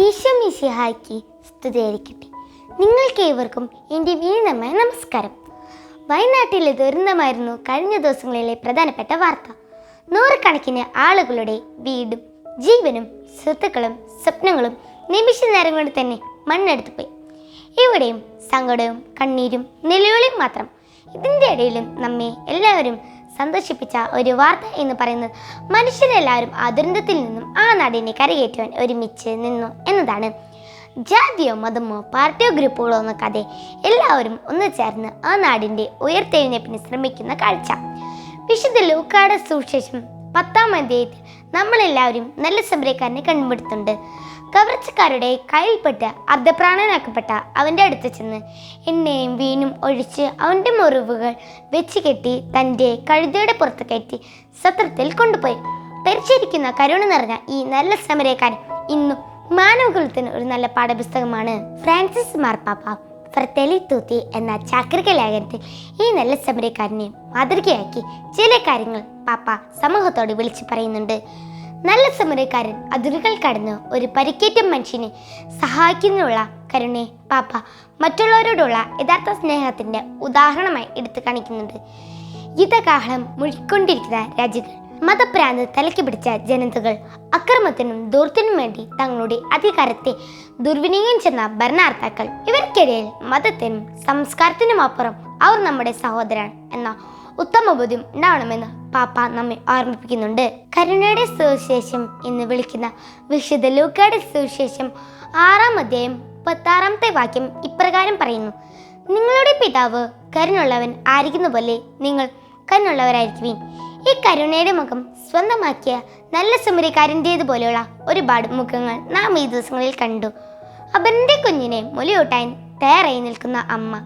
ഈശ്വമിശിഹായ്ക്ക് സ്തുതിയായിരിക്കട്ടെ. നിങ്ങൾക്ക് ഏവർക്കും എന്റെ വീണമായ നമസ്കാരം. വയനാട്ടിലെ ദുരന്തമായിരുന്നു കഴിഞ്ഞ ദിവസങ്ങളിലെ പ്രധാനപ്പെട്ട വാർത്ത. നൂറുകണക്കിന് ആളുകളുടെ വീടും ജീവനും സ്വത്തുക്കളും സ്വപ്നങ്ങളും നിമിഷ നേരം കൊണ്ട് തന്നെ മണ്ണെടുത്തു പോയി. ഇവിടെയും സങ്കടവും കണ്ണീരും നിലവിളിയും മാത്രം. ഇതിന്റെ ഇടയിലും നമ്മെ എല്ലാവരും സന്തോഷിപ്പിച്ച ഒരു വാർത്ത എന്ന് പറയുന്നത് മനുഷ്യരെല്ലാവരും ആ ദുരന്തത്തിൽ നിന്നും ആ നാടിനെ കരകയറ്റുവാൻ ഒരുമിച്ച് നിന്നു എന്നതാണ്. ജാതിയോ മതമോ പാർട്ടിയോ ഗ്രൂപ്പുകളോ നോക്കാതെ എല്ലാവരും ഒന്ന് ചേർന്ന് ആ നാടിന്റെ ഉയർത്തെഴുന്നേപ്പിന് ശ്രമിക്കുന്ന കാഴ്ച. വിശുദ്ധ ലൂക്കാട സുവിശേഷം പത്താം അധ്യായത്തിൽ നമ്മളെല്ലാവരും നല്ല സമരക്കാരനെ കണ്ടുപിടുത്തുണ്ട് കവർച്ചക്കാരുടെ കയ്യിൽപ്പെട്ട് അർദ്ധപ്രാണനാക്കപ്പെട്ട അവന്റെ അടുത്ത് ചെന്ന് എണ്ണയും വീനും ഒഴിച്ച് അവന്റെ മുറിവുകൾ വെച്ച് കെട്ടി തന്റെ കഴുതയുടെ പുറത്ത് കയറ്റി സത്രത്തിൽ കൊണ്ടുപോയി. പരിചരിക്കുന്ന കരുണ നിറഞ്ഞ ഈ നല്ല സമരക്കാരൻ ഇന്നും മാനവകുലത്തിന് ഒരു നല്ല പാഠപുസ്തകമാണ്. ഫ്രാൻസിസ് മാർപ്പാപ്പ ഫ്രത്തേലി തൂത്തി എന്ന ചാക്രിക ലേഖനത്തിൽ ഈ നല്ല സമരക്കാരനെ മാതൃകയാക്കി ചില കാര്യങ്ങൾ പാപ്പ സമൂഹത്തോട് വിളിച്ചു പറയുന്നുണ്ട്. നല്ല സമരക്കാരൻ അതിരുകൾ കടന്ന് ഒരു പരിക്കേറ്റ മനുഷ്യനെ സഹായിക്കുന്നതിനുള്ള കരുണയെ പാപ്പ. മറ്റുള്ളവരോടുള്ള യഥാർത്ഥ സ്നേഹത്തിന്റെ ഉദാഹരണമായി എടുത്തു കാണിക്കുന്നുണ്ട്. യുദ്ധകാഹളം മുഴിക്കൊണ്ടിരിക്കുന്ന രാജ്യങ്ങൾ മതഭ്രാന്ത് തലയ്ക്ക് പിടിച്ച ജനതകൾ അക്രമത്തിനും ദൂർത്തിനും വേണ്ടി തങ്ങളുടെ അധികാരത്തെ ദുർവിനിയോഗം ചെന്ന ഭരണാർത്ഥാക്കൾ ഇവർക്കിടയിൽ മതത്തിനും സംസ്കാരത്തിനും അപ്പുറം അവർ നമ്മുടെ സഹോദരൻ എന്ന ഉത്തമ ബോധ്യം ഉണ്ടാവണമെന്ന് പാപ്പ നമ്മെ ഓർമ്മിപ്പിക്കുന്നുണ്ട്. കരുണയുടെ സുവിശേഷം എന്ന് വിളിക്കുന്ന വിശുദ്ധ ലൂക്കയുടെ സുവിശേഷം ആറാം അധ്യായം പത്താറാമത്തെ വാക്യം ഇപ്രകാരം പറയുന്നു. നിങ്ങളുടെ പിതാവ് കരുണുള്ളവൻ ആയിരിക്കുന്ന പോലെ നിങ്ങൾ കരുണുള്ളവരായിരിക്കുവിൻ. ഈ കരുണയുടെ മുഖം സ്വന്തമാക്കിയ നല്ല സുമരിക്കാരന്റേതുപോലെയുള്ള ഒരുപാട് മുഖങ്ങൾ നാം ഈ ദിവസങ്ങളിൽ കണ്ടു. അവന്റെ കുഞ്ഞിനെ മുലയൂട്ടാൻ തയ്യാറായി നിൽക്കുന്ന അമ്മ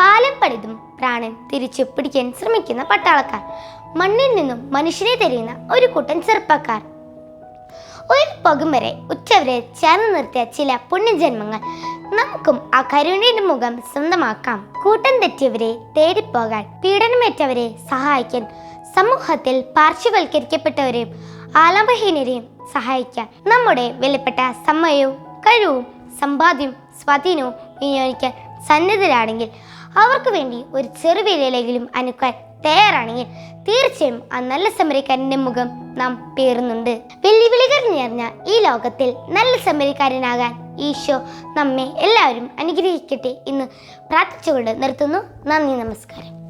പാലം പണിതും പ്രാണൻ തിരിച്ചു പിടിക്കാൻ ശ്രമിക്കുന്ന പട്ടാളക്കാർ. മണ്ണിൽ നിന്നും മനുഷ്യനെ തെരയുന്ന ഒരു കൂട്ടം ചെറുപ്പക്കാർ. ഒരു പകും വരെ ഉച്ചവരെ ചേർന്ന് നിർത്തിയ ചില പുണ്യജന്മങ്ങൾ നമുക്കും ആ കരുണയുടെ മുഖം സ്വന്തമാക്കാം. കൂട്ടം തെറ്റിയവരെ തേടിപ്പോകാൻ പീഡനമേറ്റവരെ സഹായിക്കാൻ സമൂഹത്തിൽ പാർശ്വവൽക്കരിക്കപ്പെട്ടവരെയും ആലംബഹീനരെയും സഹായിക്കാൻ നമ്മുടെ വിലപ്പെട്ട സമയവും കഴിവും സമ്പാദ്യവും സ്വാധീനവും വിനിയോഗിക്കാൻ സന്നദ്ധരാണെങ്കിൽ അവർക്ക് വേണ്ടി ഒരു ചെറുവിലയിലെങ്കിലും അനുക്കാൻ തയ്യാറാണെങ്കിൽ തീർച്ചയായും ആ നല്ല സമരക്കാരന്റെ മുഖം നാം പേറുന്നുണ്ട്. വെല്ലുവിളികൾ നിറഞ്ഞ ഈ ലോകത്തിൽ നല്ല സമരക്കാരനാകാൻ ഈശോ നമ്മെ എല്ലാവരും അനുഗ്രഹിക്കട്ടെ എന്ന് പ്രാർത്ഥിച്ചുകൊണ്ട് നിർത്തുന്നു. നന്ദി നമസ്കാരം.